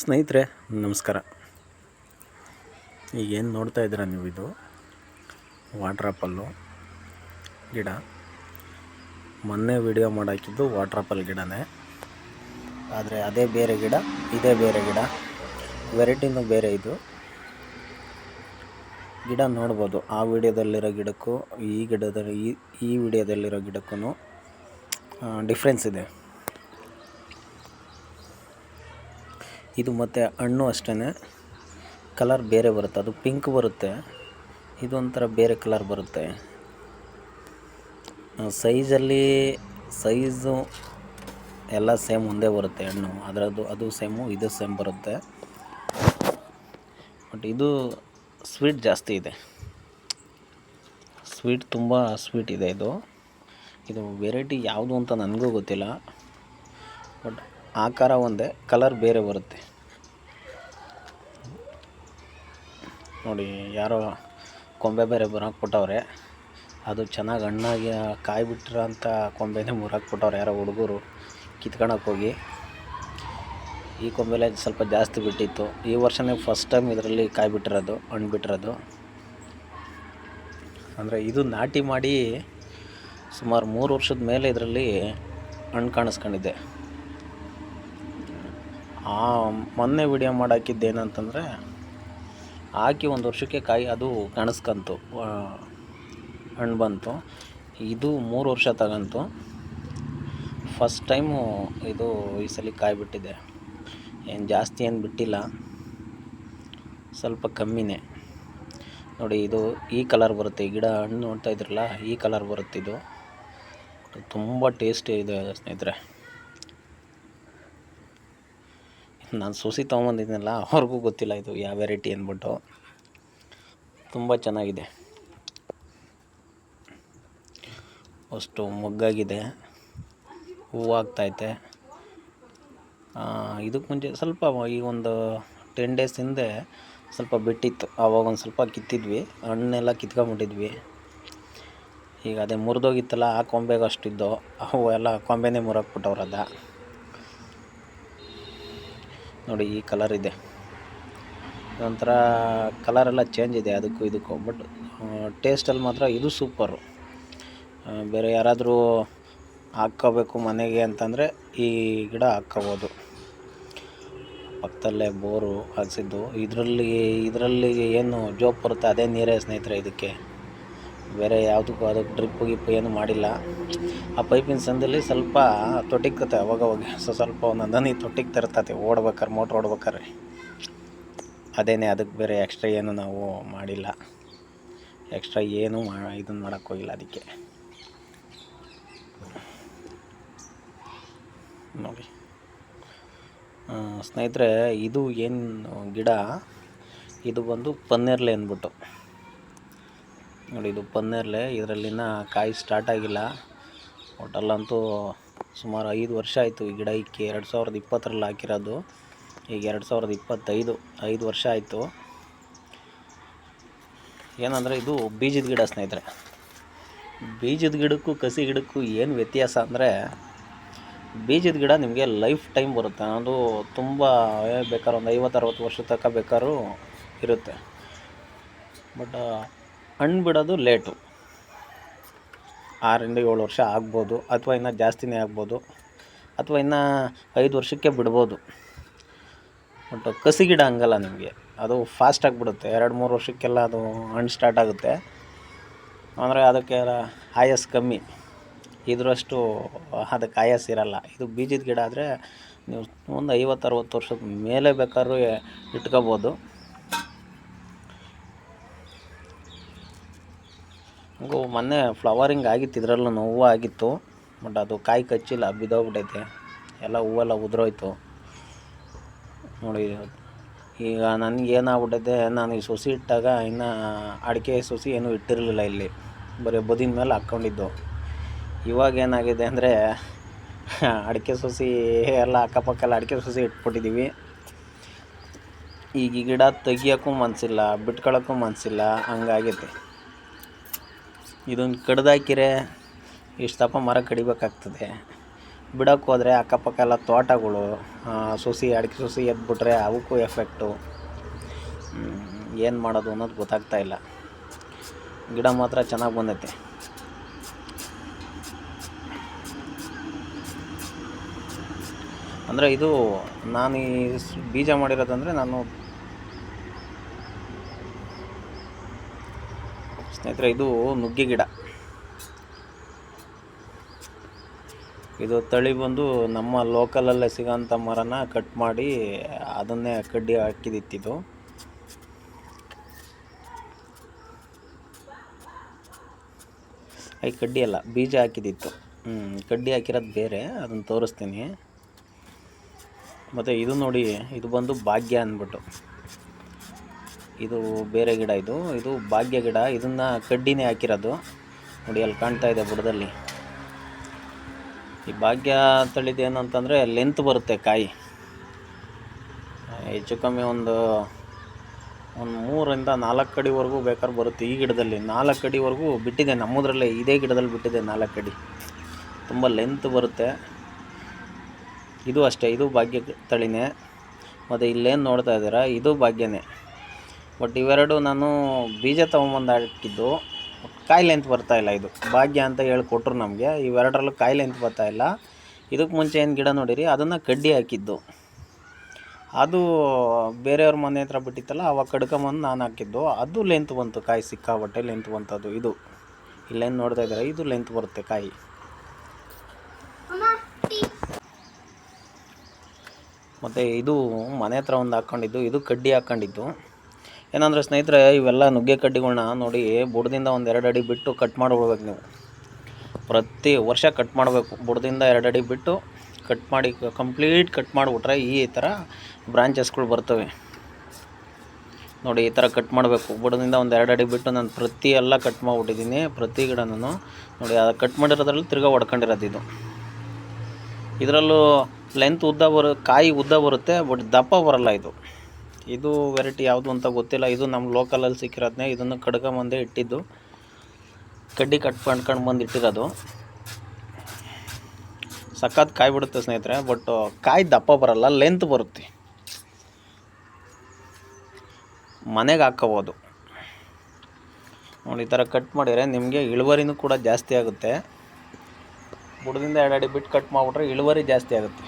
ಸ್ನೇಹಿತರೆ, ನಮಸ್ಕಾರ. ಈಗೇನು ನೋಡ್ತಾ ಇದ್ದೀರಾ ನೀವು ಇದು? ವಾಟ್ರ್ ಗಿಡ. ಮೊನ್ನೆ ವಿಡಿಯೋ ಮಾಡಾಕಿದ್ದು ವಾಟ್ರ್ ಆಪಲ್ ಗಿಡನೇ. ಆದರೆ ಅದೇ ಬೇರೆ ಗಿಡ, ಇದೇ ಬೇರೆ ಗಿಡ. ವೆರೈಟಿನೂ ಬೇರೆ ಇದು. ಗಿಡ ನೋಡ್ಬೋದು. ಆ ವಿಡಿಯೋದಲ್ಲಿರೋ ಗಿಡಕ್ಕೂ ಈ ಗಿಡದಲ್ಲಿ, ಈ ಈ ವಿಡಿಯೋದಲ್ಲಿರೋ ಗಿಡಕ್ಕೂ ಡಿಫ್ರೆನ್ಸ್ ಇದೆ. ಇದು ಮತ್ತು ಹಣ್ಣು ಅಷ್ಟೇ ಕಲರ್ ಬೇರೆ ಬರುತ್ತೆ. ಅದು ಪಿಂಕ್ ಬರುತ್ತೆ. ಇದು ಒಂಥರ ಬೇರೆ ಕಲರ್ ಬರುತ್ತೆ. ಸೈಜಲ್ಲಿ ಸೈಜು ಎಲ್ಲ ಸೇಮ್ ಒಂದೇ ಬರುತ್ತೆ ಹಣ್ಣು. ಅದರದ್ದು ಅದು ಸೇಮು ಇದು ಸೇಮ್ ಬರುತ್ತೆ. ಬಟ್ ಇದು ಸ್ವೀಟ್ ಜಾಸ್ತಿ ಇದೆ. ಸ್ವೀಟ್ ತುಂಬ ಸ್ವೀಟ್ ಇದೆ ಇದು. ಇದು ವೆರೈಟಿ ಯಾವುದು ಅಂತ ನನಗೂ ಗೊತ್ತಿಲ್ಲ. ಬಟ್ ಆಕಾರ ಒಂದೇ ಕಲರ್ ಬೇರೆ ಬರುತ್ತೆ. ನೋಡಿ, ಯಾರೋ ಕೊಂಬೆ ಬೇರೆ ಬರಾಕ್ಬಿಟ್ಟವ್ರೆ ಅದು ಚೆನ್ನಾಗಿ ಹಣ್ಣಾಗಿ ಕಾಯಿ ಬಿಟ್ಟಿರೋಂಥ ಕೊಂಬೆನೇ ಮುರಾಕ್ಬಿಟ್ಟವ್ರೆ ಯಾರೋ ಹುಡುಗರು. ಕಿತ್ಕೊಳಕ್ಕೆ ಹೋಗಿ. ಈ ಕೊಂಬೆಲೆ ಸ್ವಲ್ಪ ಜಾಸ್ತಿ ಬಿಟ್ಟಿತ್ತು. ಈ ವರ್ಷನೇ ಫಸ್ಟ್ ಟೈಮ್ ಇದರಲ್ಲಿ ಕಾಯಿ ಬಿಟ್ಟಿರೋದು, ಹಣ್ಣು ಬಿಟ್ಟಿರೋದು. ಅಂದರೆ ಇದು ನಾಟಿ ಮಾಡಿ ಸುಮಾರು ಮೂರು ವರ್ಷದ ಮೇಲೆ ಇದರಲ್ಲಿ ಹಣ್ಣು ಕಾಣಿಸ್ಕೊಂಡಿದ್ದೆ ಆ ಮೊನ್ನೆ ವಿಡಿಯೋ ಮಾಡಾಕಿದ್ದೇನಂತಂದರೆ ಹಾಕಿ ಒಂದು ವರ್ಷಕ್ಕೆ ಕಾಯಿ ಅದು ಕಾಣಿಸ್ಕಂತು ಹಣ್ಣು ಬಂತು. ಇದು ಮೂರು ವರ್ಷ ತಗಂತು. ಫಸ್ಟ್ ಟೈಮು ಇದು ಈ ಸಲ ಕಾಯಿ ಬಿಟ್ಟಿದೆ. ಏನು ಜಾಸ್ತಿ ಏನು ಬಿಟ್ಟಿಲ್ಲ. ಸ್ವಲ್ಪ ಕಮ್ಮಿನೇ. ನೋಡಿ, ಇದು ಈ ಕಲರ್ ಬರುತ್ತೆ. ಗಿಡ ಹಣ್ಣು ನೋಡ್ತಾ ಇದ್ರಲ್ಲ, ಈ ಕಲರ್ ಬರುತ್ತೆ ಇದು ತುಂಬ ಟೇಸ್ಟಿ ಇದೆ ಸ್ನೇಹಿತರೆ. ನಾನು ಸೊಸಿ ತೊಗೊಂಬಂದಿದ್ದೀನಲ್ಲ ಅವ್ರಿಗೂ ಗೊತ್ತಿಲ್ಲ ಇದು ಯಾವ ವೆರೈಟಿ ಅಂದ್ಬಿಟ್ಟು. ತುಂಬ ಚೆನ್ನಾಗಿದೆ. ಅಷ್ಟು ಮೊಗ್ಗಾಗಿದೆ. ಹೂವು ಆಗ್ತೈತೆ. ಇದಕ್ಕೆ ಮುಂಚೆ ಸ್ವಲ್ಪ ಈ ಒಂದು ಟೆನ್ ಡೇಸ್ ಹಿಂದೆ ಸ್ವಲ್ಪ ಬಿಟ್ಟಿತ್ತು. ಆವಾಗ ಒಂದು ಸ್ವಲ್ಪ ಕಿತ್ತಿದ್ವಿ. ಹಣ್ಣೆಲ್ಲ ಕಿತ್ಕೊಂಬಿಟ್ಟಿದ್ವಿ ಈಗ ಅದೇ ಮುರಿದೋಗಿತ್ತಲ್ಲ, ಆ ಕೊಂಬೆಗೆ ಅಷ್ಟಿದ್ದು ಅವು ಎಲ್ಲ ಕೊಂಬೆನೇ ಮುರಾಕ್ಬಿಟ್ಟವ್ರದ ನೋಡಿ, ಈ ಕಲರ್ ಇದೆ. ಒಂಥರ ಕಲರೆಲ್ಲ ಚೇಂಜ್ ಇದೆ, ಅದಕ್ಕೂ ಇದಕ್ಕೂ. ಬಟ್ ಟೇಸ್ಟಲ್ಲಿ ಮಾತ್ರ ಇದು ಸೂಪರು ಬೇರೆ ಯಾರಾದರೂ ಹಾಕ್ಕೋಬೇಕು ಮನೆಗೆ ಅಂತಂದರೆ ಈ ಗಿಡ ಹಾಕ್ಕೋಬೋದು. ಪಕ್ಕದಲ್ಲೇ ಬೋರು ಹಾಕ್ಸಿದ್ದು. ಇದರಲ್ಲಿ ಇದರಲ್ಲಿ ಏನು ಜೋಪ್ ಬರುತ್ತೆ, ಅದೇ ನೀರೇ ಸ್ನೇಹಿತರೆ ಇದಕ್ಕೆ. ಬೇರೆ ಯಾವುದಕ್ಕೂ ಅದಕ್ಕೆ ಡ್ರಿಪ್ ಗಿಪ್ಪು ಏನು ಮಾಡಿಲ್ಲ. ಆ ಪೈಪಿನ ಸಂದಲ್ಲಿ ಸ್ವಲ್ಪ ತೊಟ್ಟಿಕ್ಕತ್ತೆ ಅವಾಗವಾಗ ಸೊ ಸ್ವಲ್ಪ ಒಂದೊಂದು ಹನಿ ತೊಟ್ಟಿಗೆ ತರ್ತತೆ ಓಡ್ಬೇಕಾರೆ ಮೋಟ್ರ್ ಓಡ್ಬೇಕಾರೆ. ಅದೇನೇ ಅದಕ್ಕೆ ಬೇರೆ ಎಕ್ಸ್ಟ್ರಾ ಏನು ನಾವು ಮಾಡಿಲ್ಲ. ಎಕ್ಸ್ಟ್ರಾ ಏನು ಮಾ ಇದನ್ನು ಮಾಡೋಕ್ಕೋಗಿಲ್ಲ ಅದಕ್ಕೆ. ನೋಡಿ. ಸ್ನೇಹಿತರೆ, ಇದು ಏನು ಗಿಡ? ಇದು ಬಂದು ಪನ್ನೇರ್ಲೆ ಅಂದ್ಬಿಟ್ಟು. ನೋಡಿ, ಇದು ಪನ್ನೇರ್ಲೆ. ಇದರಲ್ಲಿನ ಕಾಯಿ ಸ್ಟಾರ್ಟ್ ಆಗಿಲ್ಲ. ಒಟ್ಟಲ್ಲಂತೂ ಸುಮಾರು ಐದು ವರ್ಷ ಆಯಿತು ಈ ಗಿಡ ಇಕ್ಕಿ. ಎರಡು ಸಾವಿರದ ಇಪ್ಪತ್ತರಲ್ಲಿ ಹಾಕಿರೋದು. ಈಗ ಎರಡು ಸಾವಿರದ ಇಪ್ಪತ್ತೈದು, ಐದು ವರ್ಷ ಆಯಿತು. ಏನಂದರೆ, ಇದು ಬೀಜದ ಗಿಡ ಸ್ನೇಹಿತರೆ. ಬೀಜದ ಗಿಡಕ್ಕೂ, ಕಸಿ ಗಿಡಕ್ಕೂ ಏನು ವ್ಯತ್ಯಾಸ ಅಂದರೆ, ಬೀಜದ ಗಿಡ ನಿಮಗೆ ಲೈಫ್ ಟೈಮ್ ಬರುತ್ತೆ. ಅದು ತುಂಬ ಬೇಕಾದ್ರೆ ಒಂದು ಐವತ್ತು, ಅರವತ್ತು ವರ್ಷ ತನಕ ಬೇಕಾದ್ರೂ ಇರುತ್ತೆ. ಬಟ್ ಹಣ್ಣು ಬಿಡೋದು ಲೇಟು. ಆರರಿಂದ ಏಳು ವರ್ಷ ಆಗ್ಬೋದು, ಅಥವಾ ಇನ್ನೂ ಜಾಸ್ತಿನೇ ಆಗ್ಬೋದು, ಅಥವಾ ಇನ್ನು ಐದು ವರ್ಷಕ್ಕೆ ಬಿಡ್ಬೋದು. ಬಟ್ ಕಸಿ ಗಿಡ ಹಂಗಲ್ಲ ನಿಮಗೆ. ಅದು ಫಾಸ್ಟ್ ಆಗಿಬಿಡುತ್ತೆ. ಎರಡು, ಮೂರು ವರ್ಷಕ್ಕೆಲ್ಲ ಅದು ಹಣ್ಣು ಸ್ಟಾರ್ಟ್ ಆಗುತ್ತೆ. ಅಂದರೆ ಅದಕ್ಕೆ ಆಯಸ್ ಕಮ್ಮಿ. ಇದರಷ್ಟು ಅದಕ್ಕೆ ಆಯಾಸ ಇರೋಲ್ಲ. ಇದು ಬೀಜದ ಗಿಡ ಆದರೆ ನೀವು ಒಂದು ಐವತ್ತು, ಅರವತ್ತು ವರ್ಷದ ಮೇಲೆ ಬೇಕಾದ್ರೂ ಇಟ್ಕೋಬೋದು. ಹಂಗೂ, ಮೊನ್ನೆ ಫ್ಲವರಿಂಗ್ ಆಗಿತ್ತು, ಇದರಲ್ಲೂ ಹೂವು ಆಗಿತ್ತು. ಬಟ್ ಅದು ಕಾಯಿ ಕಚ್ಚಿಲ್ಲ, ಬಿದ್ದೋಗ್ಬಿಟ್ಟೈತೆ. ಎಲ್ಲ ಹೂವೆಲ್ಲ ಉದುರೋಯ್ತು. ನೋಡಿ, ಈಗ ನನಗೆ ಏನಾಗ್ಬಿಟ್ಟೈತೆ, ನಾನು ಈ ಸೊಸಿ ಇಟ್ಟಾಗ ಇನ್ನು ಅಡಿಕೆ ಸೊಸಿ ಏನೂ ಇಟ್ಟಿರಲಿಲ್ಲ ಇಲ್ಲಿ. ಬರೀ ಬದಿನ ಮೇಲೆ ಹಾಕ್ಕೊಂಡಿದ್ದು. ಇವಾಗ ಏನಾಗಿದೆ ಅಂದರೆ, ಅಡಿಕೆ ಸೊಸಿ ಎಲ್ಲ ಅಕ್ಕಪಕ್ಕ ಎಲ್ಲ ಅಡಿಕೆ ಸೊಸಿ ಇಟ್ಬಿಟ್ಟಿದ್ದೀವಿ ಈಗ ಈ ಗಿಡ ತೆಗಿಯೋಕ್ಕೂ ಮನಸ್ಸಿಲ್ಲ ಬಿಟ್ಕೊಳ್ಳೋಕ್ಕೂ ಮನಸ್ಸಿಲ್ಲ ಹಂಗಾಗೈತೆ. ಇದೊಂದು ಕಡ್ದಾಕಿರೆ ಇಷ್ಟು ತಪ್ಪ ಮರ ಕಡಿಬೇಕಾಗ್ತದೆ. ಬಿಡೋಕ್ಕೆ ಹೋದರೆ ಅಕ್ಕಪಕ್ಕ ಎಲ್ಲ ತೋಟಗಳು ಸೊಸಿ, ಅಡಿಕೆ ಸೊಸಿ ಎದ್ಬಿಟ್ರೆ ಅವಕ್ಕೂ ಎಫೆಕ್ಟು ಏನು ಮಾಡೋದು ಅನ್ನೋದು ಗೊತ್ತಾಗ್ತಾ ಇಲ್ಲ. ಗಿಡ ಮಾತ್ರ ಚೆನ್ನಾಗಿ ಬಂದೈತೆ. ಅಂದರೆ ಇದು ನಾನು ಈ ಬೀಜ ಮಾಡಿರೋದಂದರೆ ನಾನು ಸ್ನೇಹಿತರೆ, ಇದು ನುಗ್ಗೆ ಗಿಡ. ಇದು ತಳಿ ಬಂದು ನಮ್ಮ ಲೋಕಲಲ್ಲೇ ಸಿಗೋಂಥ ಮರನ ಕಟ್ ಮಾಡಿ ಅದನ್ನೇ ಕಡ್ಡಿ ಹಾಕಿದಿತ್ತಿದ್ದು. ಐ ಕಡ್ಡಿ ಅಲ್ಲ, ಬೀಜ ಹಾಕಿದಿತ್ತು. ಕಡ್ಡಿ ಹಾಕಿರೋದು ಬೇರೆ, ಅದನ್ನು ತೋರಿಸ್ತೀನಿ. ಮತ್ತು ಇದು ನೋಡಿ, ಇದು ಬಂದು ಭಾಗ್ಯ ಅಂದ್ಬಿಟ್ಟು. ಇದು ಬೇರೆ ಗಿಡ ಇದು. ಇದು ಭಾಗ್ಯ ಗಿಡ. ಇದನ್ನು ಕಡ್ಡಿನೇ ಹಾಕಿರೋದು. ನೋಡಿ, ಅಲ್ಲಿ ಕಾಣ್ತಾ ಇದೆ ಬುಡದಲ್ಲಿ. ಈ ಭಾಗ್ಯ ತಳಿದು ಏನಂತಂದರೆ ಲೆಂತ್ ಬರುತ್ತೆ ಕಾಯಿ. ಹೆಚ್ಚು ಕಮ್ಮಿ ಒಂದು ಒಂದು ಮೂರರಿಂದ ನಾಲ್ಕು ಅಡಿವರೆಗೂ ಬೇಕಾದ್ರೆ ಬರುತ್ತೆ ಈ ಗಿಡದಲ್ಲಿ. ನಾಲ್ಕು ಅಡಿವರೆಗೂ ಬಿಟ್ಟಿದೆ. ನಮ್ಮದ್ರಲ್ಲೇ ಇದೇ ಗಿಡದಲ್ಲಿ ಬಿಟ್ಟಿದೆ ನಾಲ್ಕು ಅಡಿ. ತುಂಬ ಲೆಂತ್ ಬರುತ್ತೆ. ಇದು ಅಷ್ಟೇ. ಇದು ಭಾಗ್ಯ ತಳಿನೇ. ಮತ್ತು ಇಲ್ಲೇನು ನೋಡ್ತಾ ಇದ್ದೀರಾ? ಇದು ಭಾಗ್ಯನೇ. ಬಟ್ ಇವೆರಡು ನಾನು ಬೀಜ ತೊಗೊಂಬಂದು ಹಾಕಿದ್ದು ಕಾಯಿ ಲೆಂತ್ ಬರ್ತಾ ಇಲ್ಲ ಇದು. ಭಾಗ್ಯ ಅಂತ ಹೇಳಿ ಕೊಟ್ಟರು ನಮಗೆ. ಇವೆರಡರಲ್ಲೂ ಕಾಯಿ ಲೆಂತ್ ಬರ್ತಾ ಇಲ್ಲ. ಇದಕ್ಕೆ ಮುಂಚೆ ಏನು ಗಿಡ ನೋಡಿರಿ? ಅದನ್ನು ಕಡ್ಡಿ ಹಾಕಿದ್ದು. ಅದು ಬೇರೆಯವ್ರ ಮನೆ ಹತ್ರ ಬಿಟ್ಟಿತ್ತಲ್ಲ, ಅವಾಗ ಕಡ್ಕೊಂಬಂದು ನಾನು ಹಾಕಿದ್ದು. ಅದು ಲೆಂತ್ ಬಂತು ಕಾಯಿ ಸಿಕ್ಕಾಬಟ್ಟೆ ಲೆಂತ್ ಬಂತದ್ದು ಇದು. ಇಲ್ಲೇನು ನೋಡ್ತಾ ಇದ್ದಾರೆ? ಇದು ಲೆಂತ್ ಬರುತ್ತೆ ಕಾಯಿ. ಮತ್ತು ಇದು ಮನೆ ಹತ್ರ ಒಂದು ಹಾಕ್ಕೊಂಡಿದ್ದು ಇದು ಕಡ್ಡಿ ಹಾಕ್ಕೊಂಡಿದ್ದು ಏನಂದರೆ ಸ್ನೇಹಿತರೆ, ಇವೆಲ್ಲ ನುಗ್ಗೆ ಕಡ್ಡಿಗಳ್ನ ನೋಡಿ ಬುಡದಿಂದ ಒಂದು ಎರಡು ಅಡಿ ಬಿಟ್ಟು ಕಟ್ ಮಾಡ್ಬಿಡ್ಬೇಕು ನೀವು. ಪ್ರತಿ ವರ್ಷ ಕಟ್ ಮಾಡಬೇಕು. ಬುಡದಿಂದ ಎರಡು ಅಡಿ ಬಿಟ್ಟು ಕಟ್ ಮಾಡಿ ಕಂಪ್ಲೀಟ್ ಕಟ್ ಮಾಡಿಬಿಟ್ರೆ ಈ ಥರ ಬ್ರಾಂಚಸ್ಗಳು ಬರ್ತವೆ. ನೋಡಿ, ಈ ಥರ ಕಟ್ ಮಾಡಬೇಕು. ಬುಡದಿಂದ ಒಂದು ಎರಡು ಅಡಿ ಬಿಟ್ಟು ನಾನು ಪ್ರತಿ ಎಲ್ಲ ಕಟ್ ಮಾಡಿಬಿಟ್ಟಿದ್ದೀನಿ. ಪ್ರತಿ ಗಿಡನೂ ನೋಡಿ, ಅದು ಕಟ್ ಮಾಡಿರೋದ್ರಲ್ಲಿ ತಿರ್ಗಾ ಹೊಡ್ಕೊಂಡಿರೋದು ಇದು. ಇದರಲ್ಲೂ ಲೆಂತ್ ಉದ್ದ ಬರೋ, ಕಾಯಿ ಉದ್ದ ಬರುತ್ತೆ ಬಟ್ ದಪ್ಪ ಬರಲ್ಲ ಇದು. ಇದು ವೆರೈಟಿ ಯಾವುದು ಅಂತ ಗೊತ್ತಿಲ್ಲ. ಇದು ನಮ್ಮ ಲೋಕಲಲ್ಲಿ ಸಿಕ್ಕಿರೋದನ್ನೇ ಇದನ್ನು ಕಡ್ಕೊಂಬಂದೆ ಇಟ್ಟಿದ್ದು. ಕಡ್ಡಿ ಕಟ್ ಮಾಡ್ಕೊಂಡು ಬಂದು ಇಟ್ಟಿರೋದು. ಸಖತ್ ಕಾಯಿ ಬಿಡುತ್ತೆ ಸ್ನೇಹಿತರೆ ಬಟ್ ಕಾಯಿ ದಪ್ಪ ಬರಲ್ಲ ಲೆಂತ್ ಬರುತ್ತೆ. ಮನೆಗೆ ಹಾಕ್ಕೋಬೋದು. ನೋಡಿ, ಈ ಥರ ಕಟ್ ಮಾಡಿದರೆ ನಿಮಗೆ ಇಳುವರಿನೂ ಕೂಡ ಜಾಸ್ತಿ ಆಗುತ್ತೆ. ಬುಡದಿಂದ ಎರಡು ಅಡಿ ಬಿಟ್ಟು ಕಟ್ ಮಾಡಿಬಿಟ್ರೆ ಇಳುವರಿ ಜಾಸ್ತಿ ಆಗುತ್ತೆ.